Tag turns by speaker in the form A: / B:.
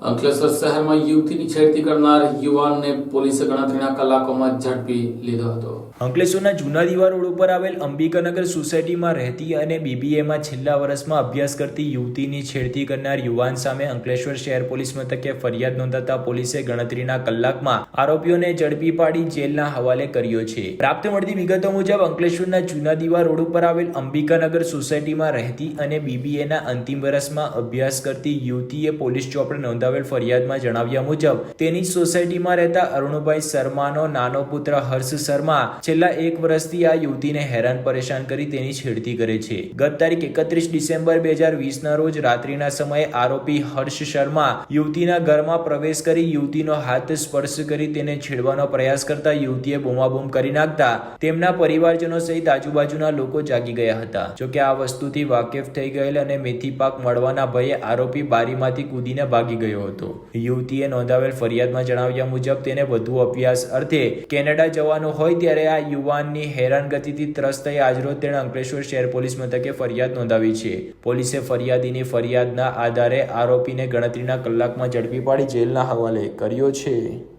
A: અંકલેશ્વર શહેરમાં યુવતીની છેડતી કરનાર યુવાનને પોલીસે ગણતરીના કલાકોમાં ઝડપી લીધો હતો.
B: અંકલેશ્વરના જૂના દીવા રોડ ઉપર આવેલ અંબિકાનગર સોસાયટીમાં રહેતી અને બીબીએમાં છેલ્લા વર્ષમાં અભ્યાસ કરતી યુવતીની છેડતી કરનાર યુવાન સામે અંકલેશ્વર શહેર પોલીસ મથકે ફરિયાદ નોંધાતા પોલીસે ગણતરીના કલાકમાં આરોપીઓને ઝડપી પાડી જેલના હવાલે કર્યો છે. પ્રાપ્ત મળતી વિગતો મુજબ અંકલેશ્વરના જૂના દીવા રોડ ઉપર આવેલ અંબિકાનગર સોસાયટીમાં રહેતી અને બીબીએના અંતિમ વર્ષમાં અભ્યાસ કરતી યુવતીએ પોલીસ ચોપડે નોંધાવેલ ફરિયાદમાં જણાવ્યા મુજબ, તેની સોસાયટીમાં રહેતા અરુણભાઈ શર્માનો નાનો પુત્ર હર્ષ શર્મા છેલ્લા એક વર્ષથી આ યુવતીને હેરાન પરેશાન કરી તેની છેડતી કરે છે. ગત તારીખ એકત્રીસ ડિસેમ્બર બે હજાર વીસના રોજ રાત્રિના સમયે આરોપી હર્ષ શર્મા યુવતીના ઘરમાં પ્રવેશ કરી યુવતીનો હાથ સ્પર્શ કરી તેને છેડવાનો પ્રયાસ કરતા યુવતીએ બૂમાબૂમ કરી નાખતા તેમના પરિવારજનો સહિત આજુબાજુના લોકો જાગી ગયા હતા. જોકે આ વસ્તુથી વાકેફ થઈ ગયેલ અને મેથી પાક મળવાના ભયે આરોપી બારીમાંથી કૂદીને ભાગી ગયો. હતો. યુવતીએ નોંધાવેલ ફરિયાદમાં જણાવ્યા મુજબ તેને વધુ અભ્યાસ અર્થે કેનેડા જવાનો હોય ત્યારે આ યુવાનની હેરાનગતિથી ત્રસ્ત થઈ આજરોજ તેણે અંકલેશ્વર શહેર પોલીસ મથકે ફરિયાદ નોંધાવી છે. પોલીસે ફરિયાદીની ફરિયાદના આધારે આરોપીને ગણતરીના કલાકમાં ઝડપી પાડી જેલના હવાલે કર્યો છે.